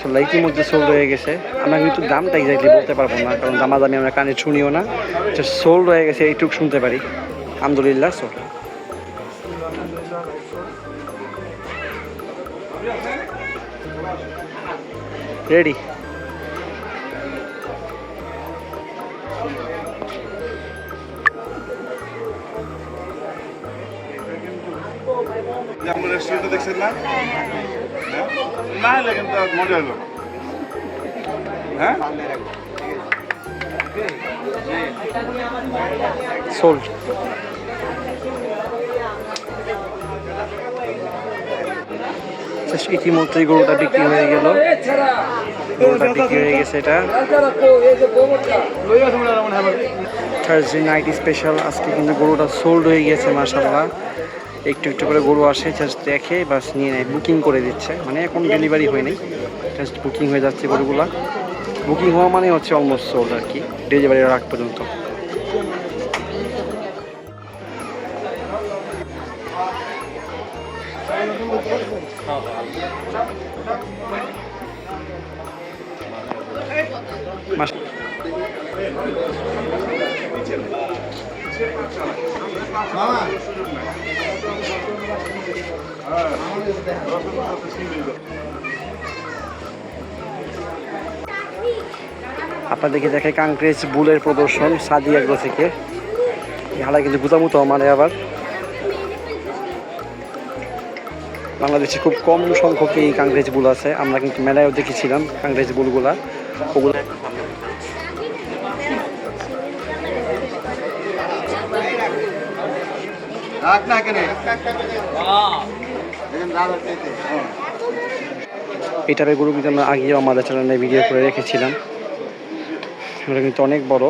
তো ইতিমধ্যে সোল্ড হয়ে গেছে। আমরা কিন্তু দামটা এক্স্যাক্টলি বলতে পারব না, কারণ দামা দামাদামি আমরা কানে শুনিও না। যে সোল্ড হয়ে গেছে, এইটুকু শুনতে পারি। আলহামদুলিল্লাহ সোল্ড রেডি যে হ্যাঁ? হ্যাঁ? ইতিমধ্যেই গরুটা বিক্রি হয়ে গেল। গরুটা বিক্রি হয়ে গেছে এটা। থার্সডে নাইট স্পেশাল আজকে কিন্তু গরুটা সোল্ড হয়ে গেছে মাসাল্লাহ একটু একটু করে গরু আসে জাস্ট দেখে, বাস নিয়ে নেয়। বুকিং করে দিচ্ছে। মানে এখন ডেলিভারি হয় নাই। জাস্ট বুকিং হয়ে যাচ্ছে গরুগুলা। বুকিং হওয়া মানে হচ্ছে অলমোস্ট সোল্ড আর কি। ডেলিভারির আগ পর্যন্ত। মাস আপনাদেরকে দেখে কাংক্রেজ বুলের প্রদর্শন সাদি আগ্রো থেকে। হালা কিন্তু গুতামুতো মানে আবার। বাংলাদেশে খুব কম সংখ্যক এই কাংগ্রেজ বুল আছে। আমরা কিন্তু মেলায়ও দেখেছিলাম কাংগ্রেজ বুলগুলা। ওগুলো এই টাইপের গরু কিন্তু আমরা আগেও আমাদের চ্যানেলে ভিডিও করে রেখেছিলাম। ওটা কিন্তু অনেক বড়।